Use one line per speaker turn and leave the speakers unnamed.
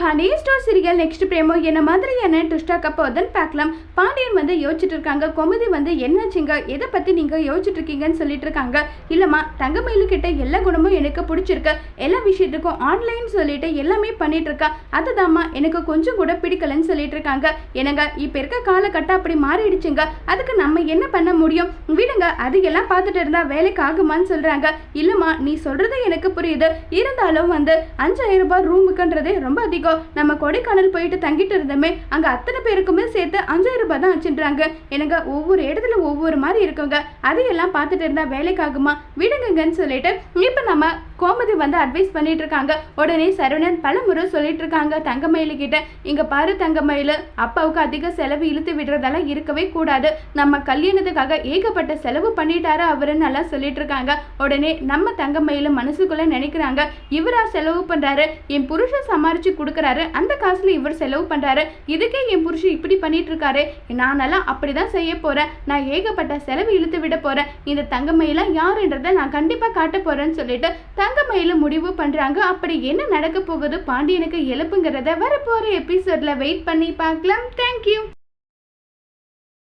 Pandian store serial next promo என்ன மாதிரியான ட்விஸ்டாக்க போதுன்னு பார்க்கலாம். பாண்டியன் வந்து யோசிச்சுட்டு இருக்காங்க. கொமதி வந்து என்னாச்சுங்க எதை பற்றி நீங்கள் யோசிச்சுட்டு இருக்கீங்கன்னு சொல்லிட்டு இருக்காங்க. இல்லைம்மா தங்கமயில் கிட்ட எல்லா குணமும் எனக்கு பிடிச்சிருக்கு. எல்லா விஷயத்துக்கும் ஆன்லைன் சொல்லிட்டு எல்லாமே பண்ணிட்டு இருக்கா. அதுதாம்மா எனக்கு கொஞ்சம் கூட பிடிக்கலன்னு சொல்லிட்டு இருக்காங்க. என்னங்க இப்போ இருக்க காலகட்டம் அப்படி மாறிடுச்சுங்க. அதுக்கு நம்ம என்ன பண்ண முடியும்? விடுங்க அதையெல்லாம் பார்த்துட்டு இருந்தா வேலைக்கு ஆகுமான்னு சொல்றாங்க. இல்லைம்மா நீ சொல்றது எனக்கு புரியுது. இருந்தாலும் வந்து அஞ்சாயிரம் ரூபாய் ரூமுக்குன்றதே ரொம்ப அதிகம். நம்ம கொடைக்கானல் போயிட்டு தங்கிட்டு இருந்தோமே அங்கே அத்தனை பேருக்குமே சேர்த்து அஞ்சாயிரம் ரூபாய் தான் வச்சுன்றாங்க. எனக்கு ஒவ்வொரு இடத்துல ஒவ்வொரு மாதிரி இருக்குங்க. அதையெல்லாம் பார்த்துட்டு இருந்தா வேலைக்கு ஆகுமா? விடுங்கங்கன்னு சொல்லிட்டு இப்போ நம்ம கோமதி வந்து அட்வைஸ் பண்ணிட்டு இருக்காங்க. உடனே சரவணன் பலமுறை சொல்லிட்டு இருக்காங்க தங்கமயிலு கிட்ட. இங்க பாரு தங்கமயிலு அப்பாவுக்கு அதிக செலவு இழுத்து விடுறதெல்லாம் இருக்கவே கூடாது. நம்ம கல்யாணத்துக்காக ஏகப்பட்ட செலவு பண்ணிட்டாரு அவருன்னு நல்லா சொல்லிட்டு இருக்காங்க. உடனே நம்ம தங்கமயிலு மனசுக்குள்ள நினைக்கிறாங்க இவரா செலவு பண்றாரு? என் புருஷன் சமாளிச்சு கொடுக்குறாரு. அந்த காசுல இவர் செலவு பண்றாரு. இதுக்கே என் புருஷன் இப்படி பண்ணிட்டு இருக்காரு நானெல்லாம் அப்படிதான் செய்ய போறேன். நான் ஏகப்பட்ட செலவு இழுத்து விட போறேன். இந்த தங்கமயில யாருன்றதை நான் கண்டிப்பா காட்ட போறேன்னு சொல்லிட்டு தங்கமயில முடிவு பண்றாங்க. அப்படி என்ன நடக்க போகுது? பாண்டியனுக்கு எழுப்புங்கிறத வரப்போற எபிசோட்ல வெயிட் பண்ணி பார்க்கலாம். தேங்க்யூ